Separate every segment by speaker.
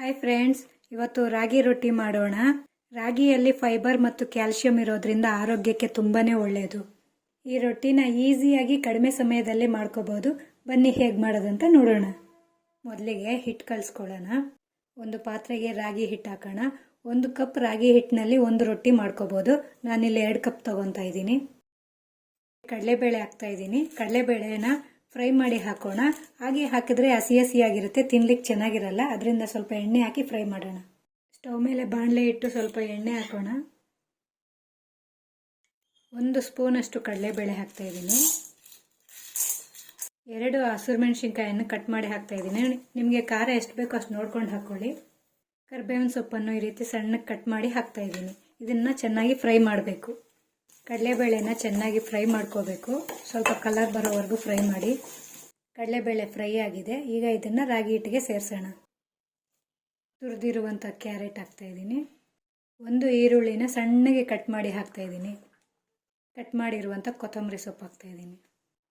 Speaker 1: Hi friends ಇವತ್ತು ರಾಗಿ ರೊಟ್ಟಿ ಮಾಡೋಣ. ರಾಗಿಯಲ್ಲಿ ಫೈಬರ್ ಮತ್ತು ಕ್ಯಾಲ್ಸಿಯಂ ಇರೋದ್ರಿಂದ ಆರೋಗ್ಯಕ್ಕೆ ತುಂಬಾನೇ ಒಳ್ಳೆಯದು ಈ ರೊಟ್ಟಿನ ಈಸಿಯಾಗಿ ಕಡಿಮೆ ಸಮಯದಲ್ಲಿ ಮಾಡ್ಕೋಬೋದು. ಬನ್ನಿ ಹೇಗೆ ಮಾಡೋದಂತ ನೋಡೋಣ. ಮೊದಲಿಗೆ ಹಿಟ್ಟು ಕಲಿಸ್ಕೊಳ್ಳೋಣ ಒಂದು ಪಾತ್ರೆಗೆ ರಾಗಿ ಹಿಟ್ಟು ಹಾಕೋಣ. ಒಂದು ಕಪ್ ರಾಗಿ ಹಿಟ್ಟಿನಲ್ಲಿ ಒಂದು ರೊಟ್ಟಿ ಮಾಡ್ಕೋಬೋದು. ನಾನಿಲ್ಲಿ ಎರಡು ಕಪ್ ತಗೊತಾ ಇದ್ದೀನಿ. ಕಡಲೆಬೇಳೆ ಹಾಕ್ತಾ ಇದ್ದೀನಿ. ಕಡಲೆಬೇಳೆನ ಫ್ರೈ ಮಾಡಿ ಹಾಕೋಣ. ಹಾಗೆ ಹಾಕಿದ್ರೆ ಹಸಿ ಹಸಿಯಾಗಿರುತ್ತೆ, ತಿನ್ಲಿಕ್ಕೆ ಚೆನ್ನಾಗಿರಲ್ಲ. ಅದರಿಂದ ಸ್ವಲ್ಪ ಎಣ್ಣೆ ಹಾಕಿ ಫ್ರೈ ಮಾಡೋಣ. ಸ್ಟವ್ ಮೇಲೆ ಬಾಣಲೆ ಇಟ್ಟು ಸ್ವಲ್ಪ ಎಣ್ಣೆ ಹಾಕೋಣ. ಒಂದು ಸ್ಪೂನಷ್ಟು ಕಡಲೆಬೇಳೆ ಹಾಕ್ತಾ ಇದ್ದೀನಿ. ಎರಡು ಹಸಿರು ಮೆಣಸಿನ್ಕಾಯನ್ನು ಕಟ್ ಮಾಡಿ ಹಾಕ್ತಾ ಇದ್ದೀನಿ. ನಿಮಗೆ ಖಾರ ಎಷ್ಟು ಬೇಕೋ ಅಷ್ಟು ನೋಡ್ಕೊಂಡು ಹಾಕ್ಕೊಳ್ಳಿ ಕರ್ಬೇವಿನ ಸೊಪ್ಪನ್ನು ಈ ರೀತಿ ಸಣ್ಣಕ್ಕೆ ಕಟ್ ಮಾಡಿ ಹಾಕ್ತಾ ಇದ್ದೀನಿ. ಇದನ್ನು ಚೆನ್ನಾಗಿ ಫ್ರೈ ಮಾಡಬೇಕು. ಕಡಲೆಬೇಳೆನ ಚೆನ್ನಾಗಿ ಫ್ರೈ ಮಾಡ್ಕೋಬೇಕು. ಸ್ವಲ್ಪ ಕಲರ್ ಬರೋವರೆಗೂ ಫ್ರೈ ಮಾಡಿ. ಕಡಲೆಬೇಳೆ ಫ್ರೈ ಆಗಿದೆ. ಈಗ ಇದನ್ನು ರಾಗಿ ಹಿಟ್ಟಿಗೆ ಸೇರಿಸೋಣ. ತುರಿದಿರುವಂಥ ಕ್ಯಾರೆಟ್ ಹಾಕ್ತಾಯಿದ್ದೀನಿ ಒಂದು ಈರುಳ್ಳಿನ ಸಣ್ಣಗೆ ಕಟ್ ಮಾಡಿ ಹಾಕ್ತಾಯಿದ್ದೀನಿ ಕಟ್ ಮಾಡಿರುವಂಥ ಕೊತ್ತಂಬರಿ ಸೊಪ್ಪು ಹಾಕ್ತಾಯಿದ್ದೀನಿ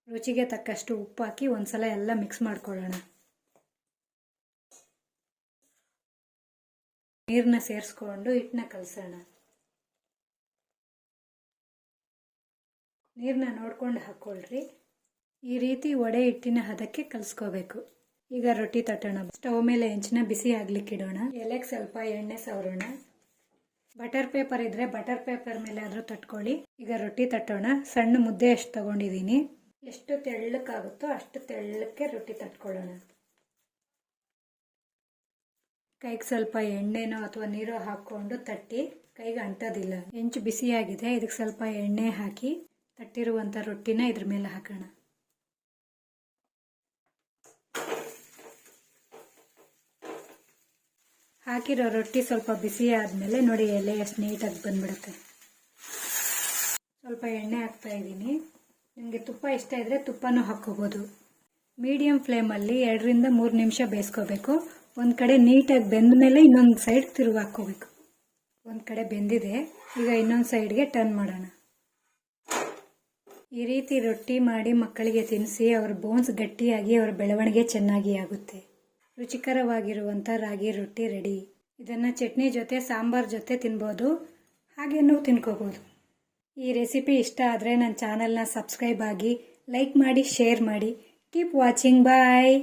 Speaker 1: ರುಚಿಗೆ ತಕ್ಕಷ್ಟು ಉಪ್ಪು ಹಾಕಿ ಒಂದ್ಸಲ ಎಲ್ಲ ಮಿಕ್ಸ್ ಮಾಡ್ಕೊಳ್ಳೋಣ. ನೀರನ್ನ ಸೇರಿಸ್ಕೊಂಡು ಹಿಟ್ಟನ್ನ ಕಲಸೋಣ. ನೀರನ್ನ ನೋಡ್ಕೊಂಡು ಹಾಕ್ಕೊಳ್ರಿ ಈ ರೀತಿ ಒಡೆ ಹಿಟ್ಟಿನ ಹದಕ್ಕೆ ಕಲಿಸ್ಕೋಬೇಕು. ಈಗ ರೊಟ್ಟಿ ತಟ್ಟೋಣ. ಸ್ಟವ್ ಮೇಲೆ ಹೆಂಚಿನ ಬಿಸಿ ಆಗ್ಲಿಕ್ಕೆ ಇಡೋಣ. ಎಲೆಗೆ ಸ್ವಲ್ಪ ಎಣ್ಣೆ ಸವರೋಣ. ಬಟರ್ ಪೇಪರ್ ಇದ್ರೆ ಬಟರ್ ಪೇಪರ್ ಮೇಲೆ ಆದರೂ ತಟ್ಕೊಳ್ಳಿ. ಈಗ ರೊಟ್ಟಿ ತಟ್ಟೋಣ. ಸಣ್ಣ ಮುದ್ದೆ ಎಷ್ಟು ತಗೊಂಡಿದ್ದೀನಿ ಎಷ್ಟು ತೆಳ್ಳಕ್ಕಾಗುತ್ತೋ ಅಷ್ಟು ತೆಳ್ಳಕ್ಕೆ ರೊಟ್ಟಿ ತಟ್ಕೊಳ್ಳೋಣ. ಕೈಗೆ ಸ್ವಲ್ಪ ಎಣ್ಣೆನೋ ಅಥವಾ ನೀರು ಹಾಕ್ಕೊಂಡು ತಟ್ಟಿ. ಕೈಗೆ ಅಂಟೋದಿಲ್ಲ. ಹೆಂಚು ಬಿಸಿಯಾಗಿದೆ. ಇದಕ್ಕೆ ಸ್ವಲ್ಪ ಎಣ್ಣೆ ಹಾಕಿ. ತಟ್ಟಿರುವಂಥ ರೊಟ್ಟಿನ ಇದ್ರ ಮೇಲೆ ಹಾಕೋಣ. ಹಾಕಿರೋ ರೊಟ್ಟಿ ಸ್ವಲ್ಪ ಬಿಸಿ ಆದಮೇಲೆ ನೋಡಿ ಎಲೆ ಎಷ್ಟು ನೀಟಾಗಿ ಬಂದ್ಬಿಡುತ್ತೆ. ಸ್ವಲ್ಪ ಎಣ್ಣೆ ಹಾಕ್ತಾ ಇದ್ದೀನಿ. ನಿಮಗೆ ತುಪ್ಪ ಇಷ್ಟ ಇದ್ದರೆ ತುಪ್ಪನೂ ಹಾಕ್ಕೋಬೋದು. ಮೀಡಿಯಮ್ ಫ್ಲೇಮಲ್ಲಿ ಎರಡರಿಂದ ಮೂರು ನಿಮಿಷ ಬೇಯಿಸ್ಕೋಬೇಕು. ಒಂದು ಕಡೆ ನೀಟಾಗಿ ಬೆಂದ ಮೇಲೆ ಇನ್ನೊಂದು ಸೈಡ್ ತಿರುಗಿ ಹಾಕ್ಕೋಬೇಕು ಒಂದು ಕಡೆ ಬೆಂದಿದೆ. ಈಗ ಇನ್ನೊಂದು ಸೈಡ್ಗೆ ಟರ್ನ್ ಮಾಡೋಣ. ಈ ರೀತಿ ರೊಟ್ಟಿ ಮಾಡಿ ಮಕ್ಕಳಿಗೆ ತಿನ್ನಿಸಿ ಅವ್ರ ಬೋನ್ಸ್ ಗಟ್ಟಿಯಾಗಿ ಅವರ ಬೆಳವಣಿಗೆ ಚೆನ್ನಾಗಿ ಆಗುತ್ತೆ. ರುಚಿಕರವಾಗಿರುವಂಥ ರಾಗಿ ರೊಟ್ಟಿ ರೆಡಿ ಇದನ್ನು ಚಟ್ನಿ ಜೊತೆ, ಸಾಂಬಾರ್ ಜೊತೆ ತಿನ್ಬೋದು. ಹಾಗೇನೂ ತಿನ್ಕೋಬೋದು. ಈ ರೆಸಿಪಿ ಇಷ್ಟ ಆದರೆ ನನ್ನ ಚಾನಲ್ನ ಸಬ್ಸ್ಕ್ರೈಬ್ ಆಗಿ ಲೈಕ್ ಮಾಡಿ ಶೇರ್ ಮಾಡಿ. Keep watching bye